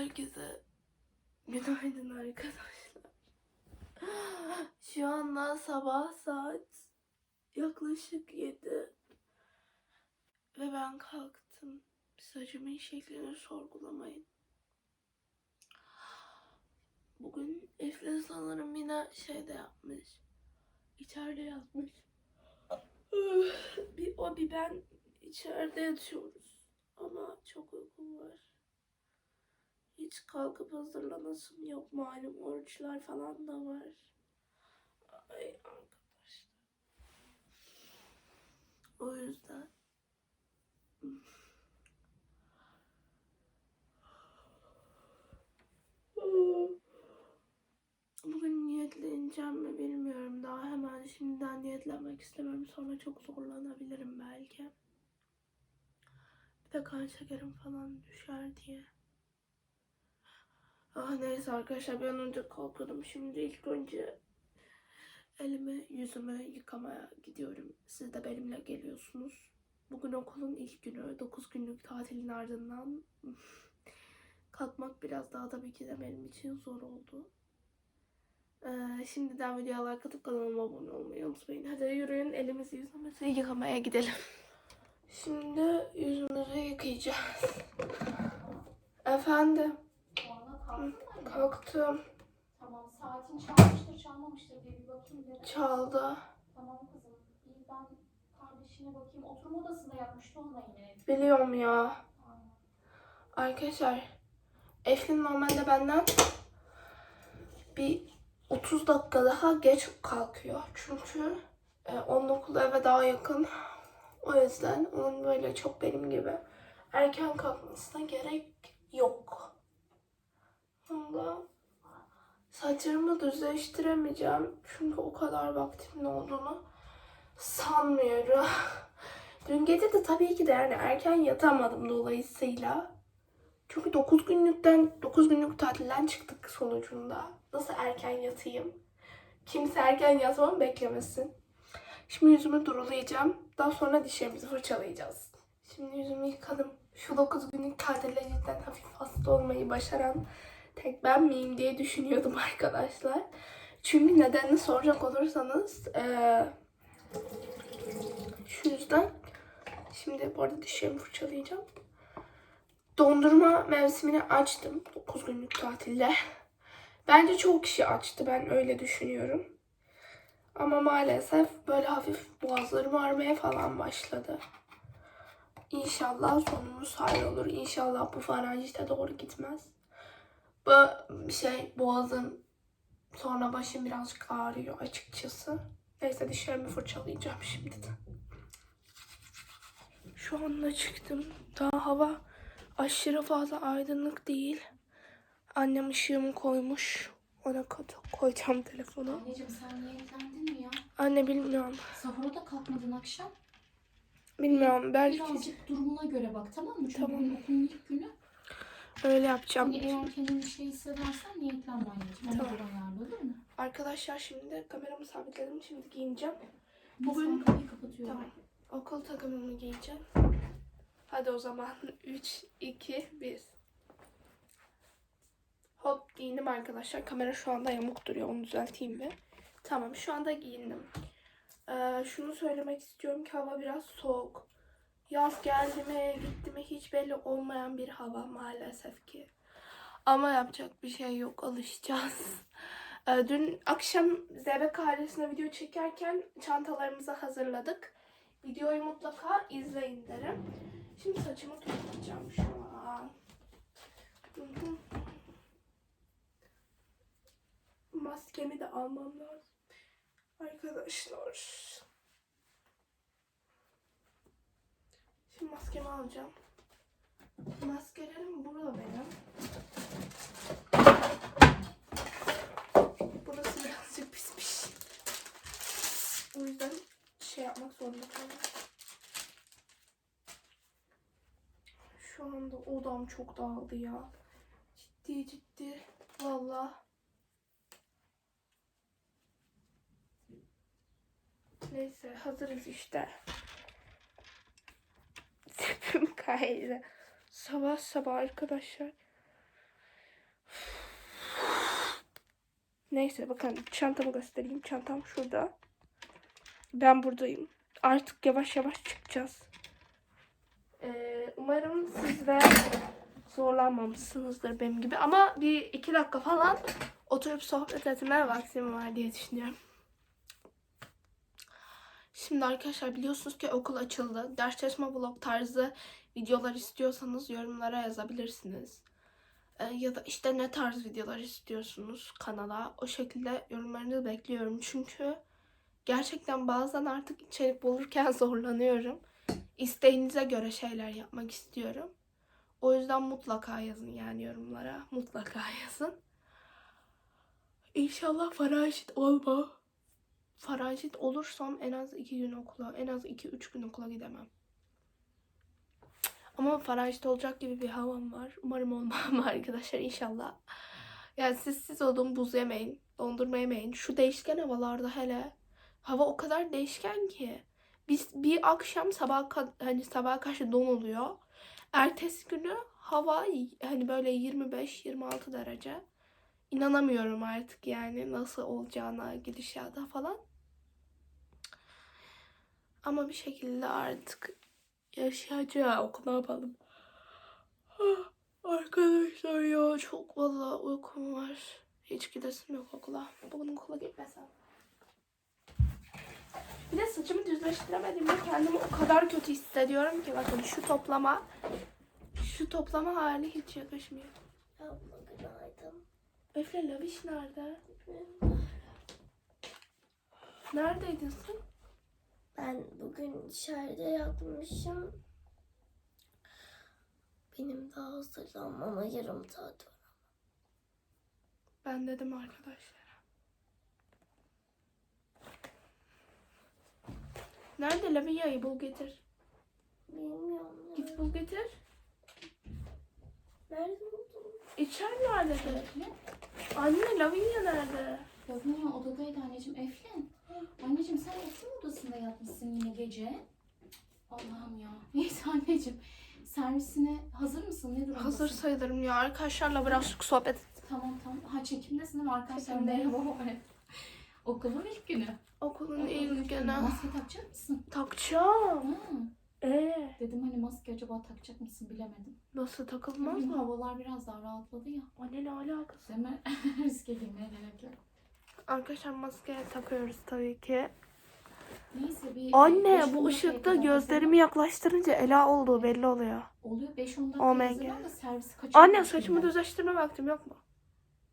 Herkese günaydın arkadaşlar. Şu anda sabah saat yaklaşık 7 ve ben kalktım. Saçımın şeklini sorgulamayın. Bugün Eflin sanırım yine şeyde yapmış. İçeride yatmış. Bir o bir ben içeride yatıyoruz. Ama çok uykum var. Hiç kalkıp hazırlanasım yok. Malum oruçlar falan da var. Ay arkadaşlar. O yüzden. Bugün niyetleneceğim mi bilmiyorum. Daha hemen şimdiden niyetlenmek istemiyorum. Sonra çok zorlanabilirim belki. Bir de kan şekerim falan düşer diye. Ah neyse arkadaşlar an önce kalkalım. Şimdi ilk önce elimi yüzümü yıkamaya gidiyorum. Siz de benimle geliyorsunuz. Bugün okulun ilk günü. 9 günlük tatilin ardından kalkmak biraz daha tabii ki de benim için zor oldu. Ee, şimdiden videoya like kanalıma abone olmayı unutmayın. Hadi yürüyün elimizi yüzümüzü yıkamaya gidelim. Şimdi yüzümüzü yıkayacağız. Efendim. Kalktım. Tamam saatin çalmıştır çalmamıştır diye bir bakayım dedim. Çaldı. Tamam kızım. İyi ben kardeşine bakayım. Oturma odasında yapmıştı onunla yine. Biliyorum ya. Aynen. Arkadaşlar. Eflin normalde benden bir 30 dakika daha geç kalkıyor. Çünkü e, onun okulu eve daha yakın. O yüzden onun böyle çok benim gibi erken kalkmasına gerek yok. Onda saçlarımı düzleştiremeyeceğim. Çünkü o kadar vaktimin olduğunu sanmıyorum. Dün gece de tabii ki de yani erken yatamadım dolayısıyla. Çünkü 9 günlükten 9 günlük tatilden çıktık sonucunda. Nasıl erken yatayım? Kimse erken yatmamı beklemesin. Şimdi yüzümü durulayacağım. Daha sonra dişlerimizi fırçalayacağız. Şimdi yüzümü yıkadım. Şu 9 günlük tatilde cidden hafif hasta olmayı başaran tek ben miyim diye düşünüyordum arkadaşlar. Çünkü nedenini soracak olursanız eee şu yüzden şimdi bu arada dişlerimi fırçalayacağım. Dondurma mevsimini açtım 9 günlük tatilde. Bence çok kişi açtı ben öyle düşünüyorum. Ama maalesef böyle hafif boğazlarım ağrımaya falan başladı. İnşallah sonumuz hayır olur. İnşallah bu faranjite doğru gitmez. Bu şey boğazım sonra başım birazcık ağrıyor açıkçası. Neyse dişlerimi fırçalayacağım şimdi de. Şu anda çıktım. Daha hava aşırı fazla aydınlık değil. Annem ışığımı koymuş. Ona ko- koyacağım telefonu. Anneciğim sen niyetlendin mi ya? Anne bilmiyorum. Sahura da kalkmadın akşam. Bilmiyorum. Belki Birazcık durumuna göre bak tamam mı? Çünkü Tamam. okulun ilk. Öyle yapacağım. Hani eğer kendini şey hissedersen niyetlenme anneciğim. Tamam. göre ayarla olur mu? Arkadaşlar şimdi kameramı sabitledim. Şimdi giyineceğim. Bugün... Tamam. Okul takımımı giyeceğim. Hadi o zaman 3, 2, 1. Hop giyindim arkadaşlar. Kamera şu anda yamuk duruyor. Onu düzelteyim mi? Tamam şu anda giyindim. Ee, şunu söylemek istiyorum ki hava biraz soğuk. Yaz geldi mi gitti mi hiç belli olmayan bir hava maalesef ki. Ama yapacak bir şey yok alışacağız. Ee, dün akşam Zeybek ailesine video çekerken çantalarımızı hazırladık. Videoyu mutlaka izleyin derim. Şimdi saçımı toplayacağım şu an. Maskemi de almam lazım. Arkadaşlar. Maskemi alacağım. Maskelerim burada benim. Burası birazcık pismiş. O yüzden şey yapmak zorunda kaldım. Şu anda odam çok dağıldı ya. Ciddi ciddi. Valla. Neyse hazırız işte teyze. Sabah sabah arkadaşlar. Neyse bakın çantamı göstereyim. Çantam şurada. Ben buradayım. Artık yavaş yavaş çıkacağız. Ee, umarım siz de zorlanmamışsınızdır benim gibi. Ama bir iki dakika falan oturup sohbet etme vaktim var diye düşünüyorum. Şimdi arkadaşlar biliyorsunuz ki okul açıldı. Ders çalışma vlog tarzı videolar istiyorsanız yorumlara yazabilirsiniz. Ee, ya da işte ne tarz videolar istiyorsunuz kanala. O şekilde yorumlarınızı bekliyorum. Çünkü gerçekten bazen artık içerik bulurken zorlanıyorum. İsteğinize göre şeyler yapmak istiyorum. O yüzden mutlaka yazın yani yorumlara. Mutlaka yazın. İnşallah faraşit olma. Faraşit olursam en az iki gün okula, en az iki üç gün okula gidemem. Ama faraşit olacak gibi bir havam var. Umarım olmam arkadaşlar inşallah. Yani siz siz olun buz yemeyin, dondurma yemeyin. Şu değişken havalarda hele hava o kadar değişken ki. Biz bir akşam sabah hani sabah karşı don oluyor. Ertesi günü hava hani böyle 25-26 derece. İnanamıyorum artık yani nasıl olacağına gidişata falan. Ama bir şekilde artık yaşayacağız. Ne yapalım? Ah, Arkadaşlar ya çok valla uykum var. Hiç gidesim yok okula. Bugün okula gitmesem. Bir de saçımı düzleştiremediğimde kendimi o kadar kötü hissediyorum ki bakın şu toplama şu toplama hali hiç yakışmıyor. Abla günaydın. Efle Laviş nerede? Neredeydin sen? Ben bugün dışarıda yatmışım. Benim daha hazırlanmama yarım saat var. Ben dedim arkadaşlara. Nerede Lavinya'yı bul getir. Bilmiyorum. Git bul getir. Nerede buldun? İçerilerde de. Eflin. Anne Lavinya nerede? Lavinia odadaydı anneciğim. Eflin. Anneciğim sen oturma odasında yatmışsın yine gece. Allah'ım ya. Neyse anneciğim. Servisine hazır mısın? Ne durumdasın? Hazır sayılırım ya. Arkadaşlarla birazcık sohbet et. Tamam tamam. Ha çekimdesin değil mi arkadaşlar? Çekimdeyim. Merhaba. Okulun ilk günü. Okulun Okulun ilk günü. Maske takacak mısın? Takacağım. Ha. Ee, Dedim hani maske acaba takacak mısın bilemedim. nasıl takılmaz Bugün mı? havalar biraz daha rahatladı ya. Anne ne alakası? Değil mi? Riske girmeye gerek yok. Arkadaşlar maske takıyoruz tabii ki. Neyse bir beş, Anne on bu dakikaya ışıkta kadar gözlerimi yaklaştırınca Ela olduğu belli oluyor. hazırlan. Oluyor 5-10 dakika my hazırlan God. da servisi kaçırma. Anne saçımı düzleştirme vaktim yok mu?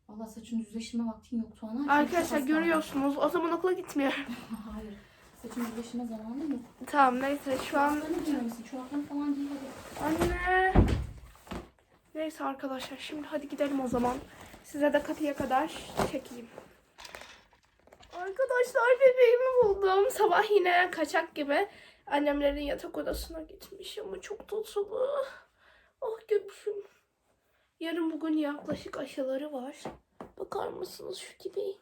Valla saçın düzleştirme vaktin yok Tuana. Çünkü Arkadaşlar görüyorsunuz. O zaman okula gitmiyorum. Hayır. Saçın düzleştirme zamanı yok. tamam neyse şu an Çoraplarını giyiyor musun? Çoraplarını falan giy hadi. Anne. Neyse arkadaşlar şimdi hadi gidelim o zaman. Size de kapıya kadar çekeyim. Arkadaşlar bebeğimi buldum. Sabah yine kaçak gibi annemlerin yatak odasına gitmiş ama çok tatlı. Oh göbüşüm. Yarın bugün yaklaşık aşıları var. Bakar mısınız şu gibi?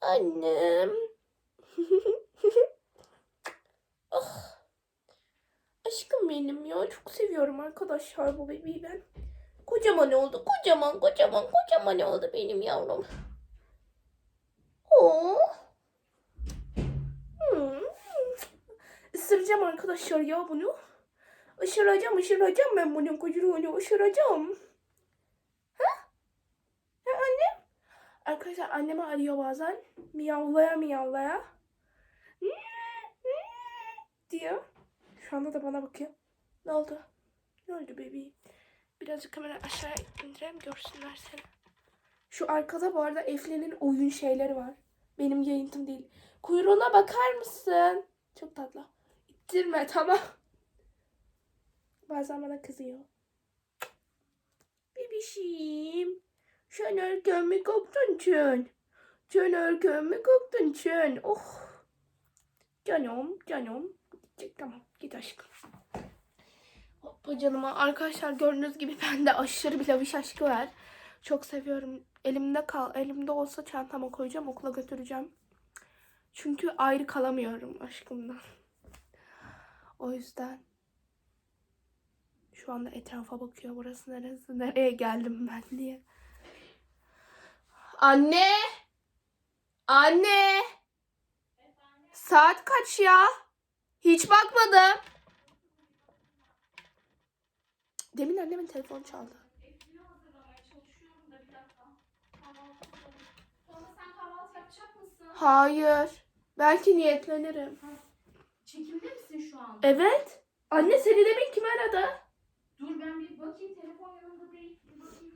Annem. ah. Aşkım benim ya. Çok seviyorum arkadaşlar bu bebeği ben. Kocaman oldu. Kocaman kocaman kocaman oldu benim yavrum. Oo. Hmm. Isıracağım arkadaşlar ya bunu. Isıracağım ısıracağım ben bunun kuyruğunu ısıracağım. Ha? Ha annem? Arkadaşlar annemi arıyor bazen. Miyavlaya miyavlaya. diyor. Şu anda da bana bakıyor. Ne oldu? Ne oldu bebeğim? Birazcık kamera aşağı indireyim görsünler seni. Şu arkada bu arada Eflin'in oyun şeyleri var. Benim yayıntım değil. Kuyruğuna bakar mısın? Çok tatlı. İttirme tamam. Bazen bana kızıyor. Bebişim. Sen mi kalktın çön? Sen mi kalktın çön? Oh. Canım canım. Tamam git aşkım. Hoppa canıma. Arkadaşlar gördüğünüz gibi bende aşırı bir laviş aşkı var. Çok seviyorum. Elimde kal, elimde olsa çantama koyacağım, okula götüreceğim. Çünkü ayrı kalamıyorum aşkımdan. O yüzden şu anda etrafa bakıyor. Burası neresi? Nereye geldim ben diye. Anne. Anne. Saat kaç ya? Hiç bakmadım. Demin annemin telefonu çaldı. Eflin'i hazırlamaya çalışıyorum da bir dakika. Kahvaltı yapalım. Sonra sen kahvaltı yapacak mısın? Hayır. Belki niyetlenirim. Çekimde misin şu an? Evet. Anne seni demin kim aradı? Dur ben bir bakayım telefon yanımda değil. Bir bakayım.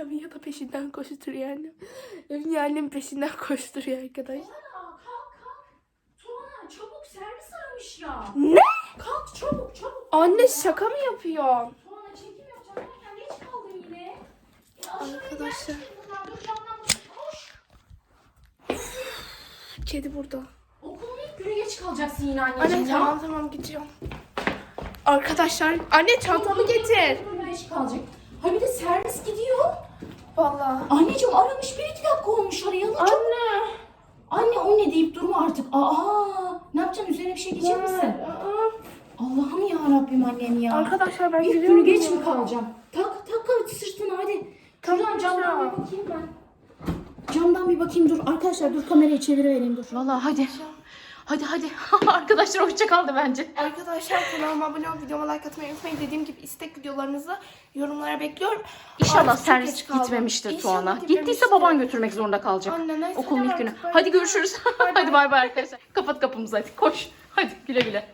Lamia da peşinden koşturuyor annem. Lamia annem peşinden koşturuyor arkadaş. Tuana kalk kalk. Tuana çabuk servis aramış ya. Ne? Kalk çabuk çabuk. Anne şaka mı yapıyorsun? Tuana çekim yapacağım derken geç kaldın yine. E, aşağıya Arkadaşlar. Kedi burada. Okulun ilk günü geç kalacaksın yine anneciğim Anne ya. tamam tamam gidiyorum. Arkadaşlar anne çantamı getir. Geç kalacak. Ha bir de servis gidiyor. Vallahi. Anneciğim aramış bir iki dakika olmuş arayalı. Çok... Anne. Anne o ne deyip durma artık. Aa ne yapacaksın üzerine bir şey geçecek misin? Aa. Allah'ım ya Rabbim annem ya. Arkadaşlar ben İlk gidiyorum. günü geç mi kalacağım? Tak tak kal sırtına hadi. Tamam camdan bir bakayım ben. Camdan bir bakayım dur. Arkadaşlar dur kamerayı çevirivereyim dur. Vallahi hadi. Hadi hadi. Arkadaşlar hoşça kaldı bence. Arkadaşlar kanalıma abone olup videoma like atmayı unutmayın. Dediğim gibi istek videolarınızı yorumlara bekliyorum. İnşallah Artık çok servis kaldım. gitmemiştir İnşallah Tuana. gitmemiştir. Gittiyse baban götürmek zorunda kalacak. Anne neyse. Okulun ilk günü. bay Hadi bay. görüşürüz. Bay bay. hadi bay bay arkadaşlar. Kapat kapımızı hadi. Koş. Hadi güle güle.